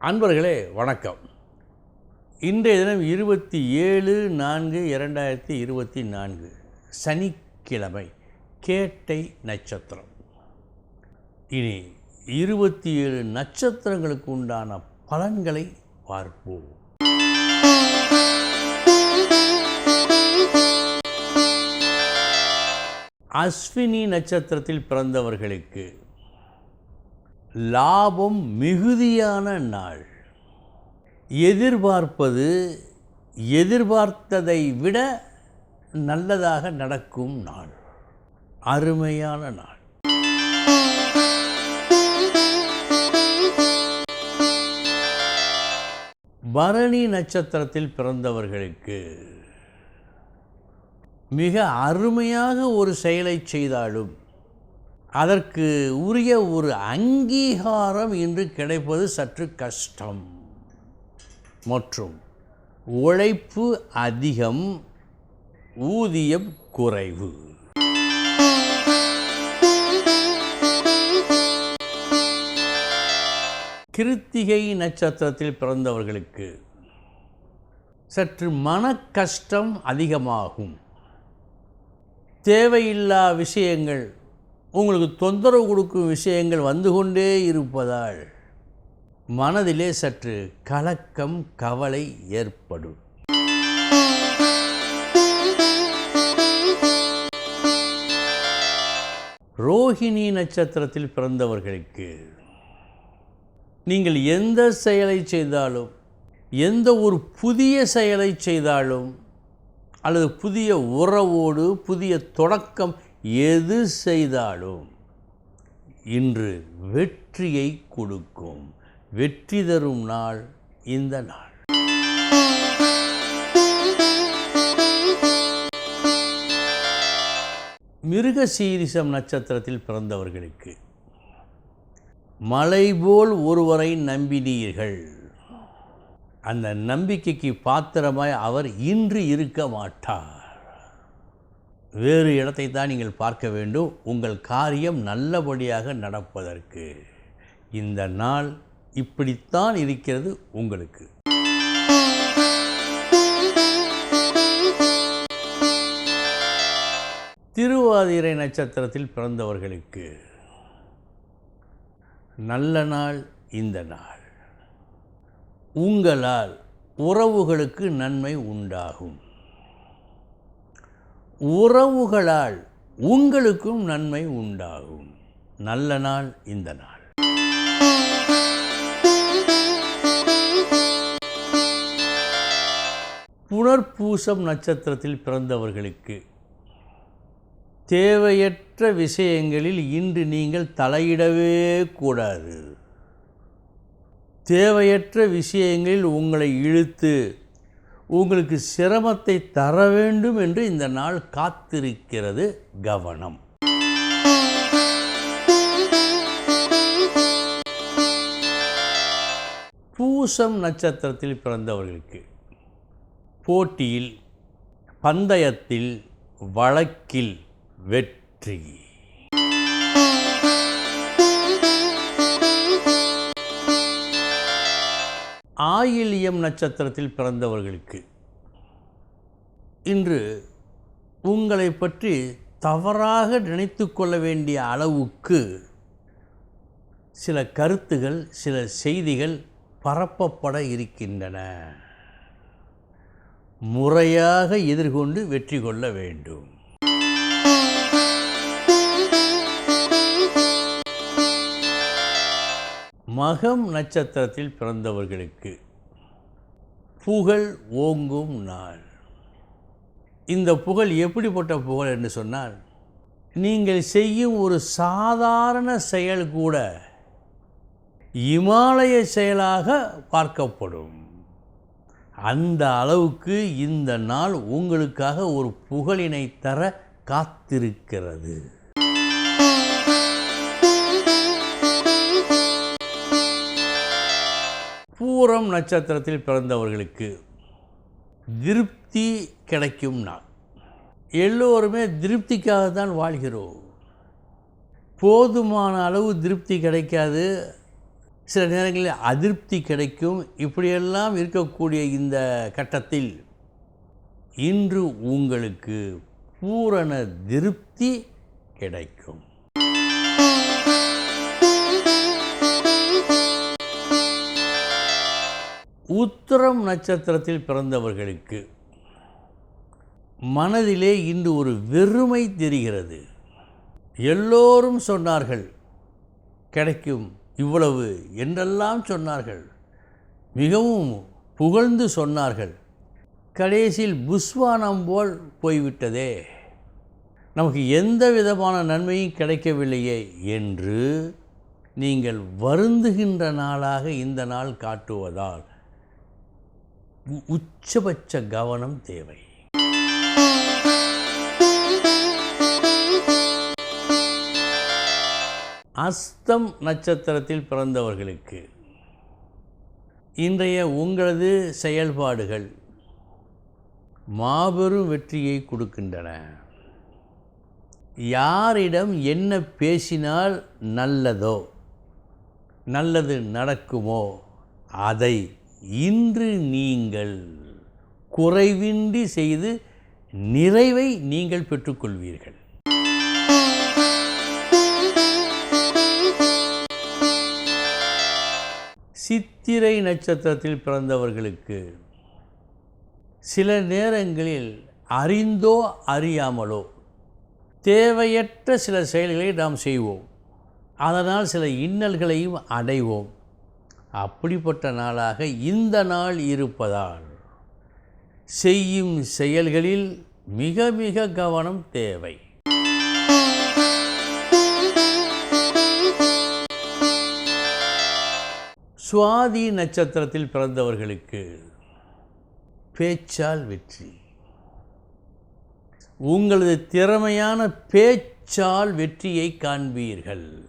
அன்பர்களே வணக்கம். இன்றைய தினம் இருபத்தி ஏழு நான்கு இரண்டாயிரத்தி இருபத்தி நான்கு சனிக்கிழமை கேட்டை நட்சத்திரம். இனி இருபத்தி ஏழு நட்சத்திரங்களுக்கு உண்டான பலன்களை பார்ப்போம். அஸ்வினி நட்சத்திரத்தில் பிறந்தவர்களுக்கு லாபம் மிகுதியான நாள். எதிர்பார்ப்பது எதிர்பார்த்ததை விட நல்லதாக நடக்கும் நாள். அருமையான நாள். பரணி நட்சத்திரத்தில் பிறந்தவர்களுக்கு மிக அருமையாக ஒரு செயலை செய்தாலும் அதற்கு உரிய ஒரு அங்கீகாரம் இன்று கிடைப்பது சற்று கஷ்டம். மற்றும் உழைப்பு அதிகம் ஊதியம் குறைவு. கிருத்திகை நட்சத்திரத்தில் பிறந்தவர்களுக்கு சற்று மன கஷ்டம் அதிகமாகும். தேவையில்லா விஷயங்கள் உங்களுக்கு தொந்தரவு கொடுக்கும் விஷயங்கள் வந்து கொண்டே இருப்பதால் மனதிலே சற்று கலக்கம் கவலை ஏற்படும். ரோஹிணி நட்சத்திரத்தில் பிறந்தவர்களுக்கு நீங்கள் எந்த செயலை செய்தாலும் எந்த ஒரு புதிய செயலை செய்தாலும் அல்லது புதிய உறவோடு புதிய தொடக்கம் எது செய்தாலும் இன்று வெற்றியை கொடுக்கும். வெற்றி தரும் நாள் இந்த நாள். மிருக சீரிசம் நட்சத்திரத்தில் பிறந்தவர்களுக்கு மலை போல் ஒருவரை நம்பினீர்கள். அந்த நம்பிக்கைக்கு பாத்திரமாய் அவர் இன்று இருக்க மாட்டார். வேறு இடத்தை தான் நீங்கள் பார்க்க வேண்டும். உங்கள் காரியம் நல்லபடியாக நடப்பதற்கு. இந்த நாள் இப்படித்தான் இருக்கிறது உங்களுக்கு. திருவாதிரை நட்சத்திரத்தில் பிறந்தவர்களுக்கு நல்ல நாள் இந்த நாள். உங்களால் உறவுகளுக்கு நன்மை உண்டாகும். உறவுகளால் உங்களுக்கும் நன்மை உண்டாகும். நல்ல நாள் இந்த நாள். புனர்பூசம் நட்சத்திரத்தில் பிறந்தவர்களுக்கு தேவையற்ற விஷயங்களில் இன்று நீங்கள் தலையிடவே கூடாது. தேவையற்ற விஷயங்களில் உங்களை இழுத்து உங்களுக்கு சிரமத்தை தர வேண்டும் என்று இந்த நாள் காத்திருக்கிறது கவனம். பூசம் நட்சத்திரத்தில் பிறந்தவர்களுக்கு போட்டியில் பந்தயத்தில் வழக்கில் வெற்றி. ஆயிலியம் நட்சத்திரத்தில் பிறந்தவர்களுக்கு. இன்று உங்களை பற்றி தவறாக நினைத்து கொள்ள வேண்டிய அளவுக்கு சில கருத்துகள் சில செய்திகள் பரப்பப்பட இருக்கின்றன. முறையாக எதிர்கொண்டு வெற்றி கொள்ள வேண்டும். மகம் நட்சத்திரத்தில் பிறந்தவர்களுக்கு புகழ் ஓங்கும் நாள். இந்த புகழ் எப்படிப்பட்ட புகழ் என்று சொன்னால் நீங்கள் செய்யும் ஒரு சாதாரண செயல் கூட இமாலய செயலாக பார்க்கப்படும். அந்த அளவுக்கு இந்த நாள் உங்களுக்காக ஒரு புகழினை தர காத்திருக்கிறது. பூரம் நட்சத்திரத்தில் பிறந்தவர்களுக்கு திருப்தி கிடைக்கும் நாள். எல்லோருமே திருப்திக்காக தான் வாழ்கிறோம். போதுமான அளவு திருப்தி கிடைக்காது. சில நேரங்களில் அதிருப்தி கிடைக்கும். இப்படியெல்லாம் இருக்கக்கூடிய இந்த கட்டத்தில் இன்று உங்களுக்கு பூரண திருப்தி கிடைக்கும். உத்திரம் நட்சத்திரத்தில் பிறந்தவர்களுக்கு மனதிலே இன்று ஒரு வெறுமை தெரிகிறது. எல்லோரும் சொன்னார்கள் கிடைக்கும் இவ்வளவு என்றெல்லாம் சொன்னார்கள். மிகவும் புகழ்ந்து சொன்னார்கள் கடைசியில் புஸ்வானம் போல் போய்விட்டதே. நமக்கு எந்த விதமான நன்மையும் கிடைக்கவில்லையே என்று நீங்கள் வருந்துகின்ற நாளாக இந்த நாள் காட்டுவதால் உச்சபட்ச கவனம் தேவை. அஸ்தம் நட்சத்திரத்தில் பிறந்தவர்களுக்கு இன்றைய உங்களது செயல்பாடுகள் மாபெரும் வெற்றியை கொடுக்கின்றன. யாரிடம் என்ன பேசினால் நல்லதோ நல்லது நடக்குமோ அதை இன்று நீங்கள் குறைவின்றி செய்து நிறைவை நீங்கள் பெற்றுக்கொள்வீர்கள். சித்திரை நட்சத்திரத்தில் பிறந்தவர்களுக்கு சில நேரங்களில் அறிந்தோ அறியாமலோ தேவையற்ற சில செயல்களை நாம் செய்வோம். அதனால் சில இன்னல்களையும் அடைவோம். அப்படிப்பட்ட நாளாக இந்த நாள் இருப்பதால் செய்யும் செயல்களில் மிக மிக கவனம் தேவை. சுவாதி நட்சத்திரத்தில் பிறந்தவர்களுக்கு பேச்சால் வெற்றி. உங்களது திறமையான பேச்சால் வெற்றியை காண்பீர்கள்.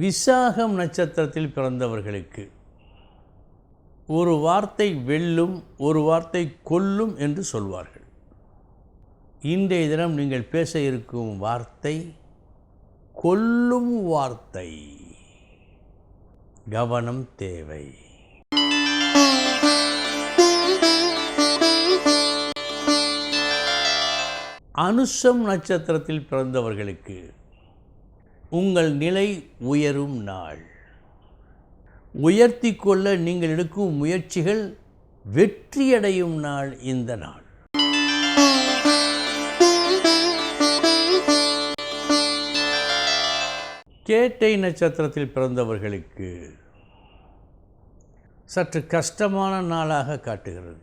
விசாகம் நட்சத்திரத்தில் பிறந்தவர்களுக்கு ஒரு வார்த்தை வெல்லும் ஒரு வார்த்தை கொல்லும் என்று சொல்வார்கள். இன்றைய தினம் நீங்கள் பேச இருக்கும் வார்த்தை கொல்லும் வார்த்தை. கவனம் தேவை. அனுஷம் நட்சத்திரத்தில் பிறந்தவர்களுக்கு உங்கள் நிலை உயரும் நாள். உயர்த்தி கொள்ள நீங்கள் எடுக்கும் முயற்சிகள் வெற்றியடையும் நாள் இந்த நாள். கேட்டை நட்சத்திரத்தில் பிறந்தவர்களுக்கு சற்று கஷ்டமான நாளாக காட்டுகிறது.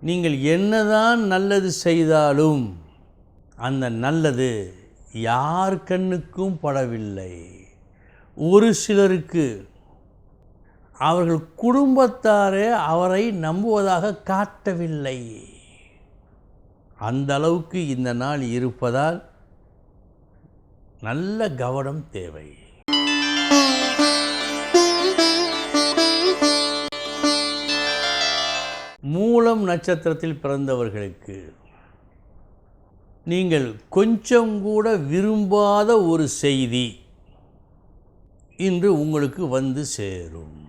நீங்கள் என்னதான் நல்லது செய்தாலும் அந்த நல்லது யார் கண்ணுக்கும் படவில்லை. ஒரு சிலருக்கு அவர்கள் குடும்பத்தாரே அவரை நம்புவதாக காட்டவில்லை. அந்த அளவுக்கு இந்த நாள் இருப்பதால் நல்ல கவனம் தேவை. மூலம் நட்சத்திரத்தில் பிறந்தவர்களுக்கு நீங்கள் கொஞ்சம் கூட விரும்பாத ஒரு செய்தி இன்று உங்களுக்கு வந்து சேரும்.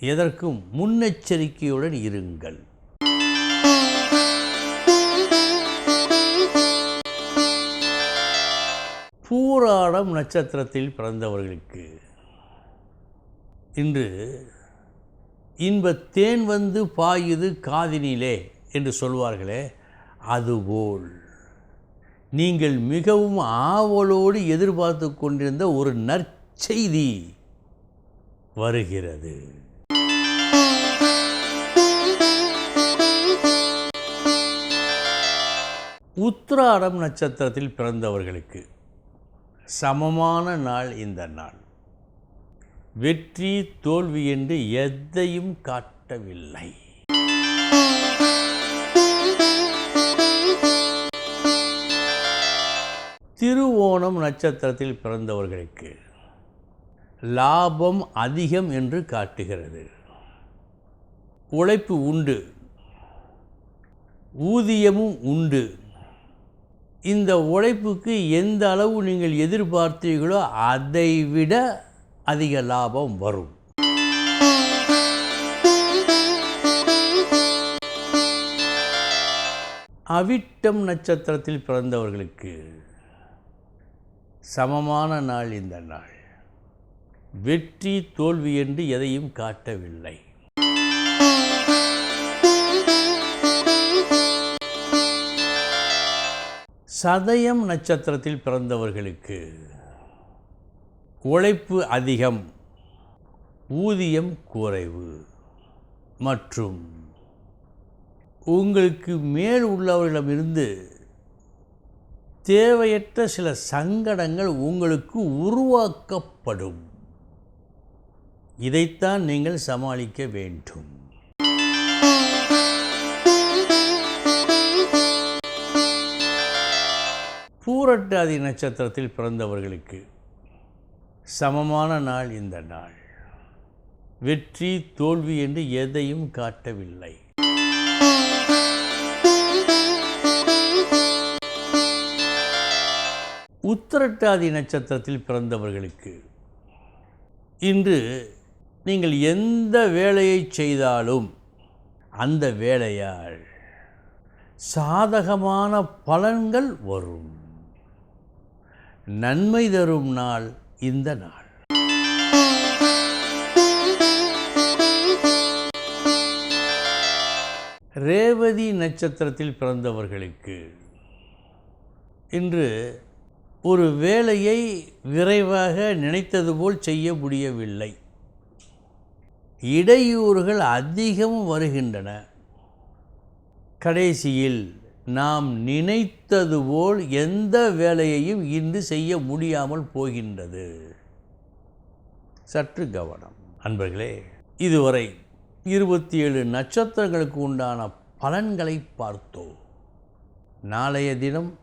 எதற்கும் முன்னெச்சரிக்கையுடன் இருங்கள். பூராடம் நட்சத்திரத்தில் பிறந்தவர்களுக்கு இன்று இன்பத் தேன் வந்து பாயுது காதினிலே என்று சொல்வார்களே அதுபோல். நீங்கள் மிகவும் ஆவலோடு எதிர்பார்த்து கொண்டிருந்த ஒரு நற்செய்தி வருகிறது. உத்திராடம் நட்சத்திரத்தில் பிறந்தவர்களுக்கு சமமான நாள் இந்த நாள். வெற்றி தோல்வி என்று எதையும் காட்டவில்லை. வானம் நட்சத்திரத்தில் பிறந்தவர்களுக்கு லாபம் அதிகம் என்று காட்டுகிறது. உழைப்பு உண்டு. ஊதியமும் உண்டு. இந்த உழைப்புக்கு எந்த அளவு நீங்கள் எதிர்பார்த்தீர்களோ அதை விட அதிக லாபம் வரும். அவிட்டம் நட்சத்திரத்தில் பிறந்தவர்களுக்கு சமமான நாள் இந்த நாள். வெற்றி தோல்வி என்று எதையும் காட்டவில்லை. சதயம் நட்சத்திரத்தில் பிறந்தவர்களுக்கு உழைப்பு அதிகம் ஊதியம் குறைவு மற்றும் உங்களுக்கு மேல் உள்ளவர்களிடமிருந்து தேவையற்ற சில சங்கடங்கள் உங்களுக்கு உருவாக்கப்படும். இதைத்தான் நீங்கள் சமாளிக்க வேண்டும். பூரட்டாதி நட்சத்திரத்தில் பிறந்தவர்களுக்கு சமமான நாள் இந்த நாள். வெற்றி தோல்வி என்று எதையும் காட்டவில்லை. உத்திரட்டாதி நட்சத்திரத்தில் பிறந்தவர்களுக்கு இன்று நீங்கள் எந்த வேலையை செய்தாலும் அந்த வேலையால் சாதகமான பலன்கள் வரும். நன்மை தரும் நாள் இந்த நாள். ரேவதி நட்சத்திரத்தில் பிறந்தவர்களுக்கு இன்று ஒரு வேலையை விரைவாக நினைத்தது போல் செய்ய முடியவில்லை. இடையூறுகள் அதிகம் வருகின்றன. கடைசியில் நாம் நினைத்தது போல் எந்த வேலையையும் இன்று செய்ய முடியாமல் போகின்றது. சற்று கவனம். அன்பர்களே இதுவரை இருபத்தி ஏழு நட்சத்திரங்களுக்கு உண்டான பலன்களை பார்த்தோம். நாளைய தினம்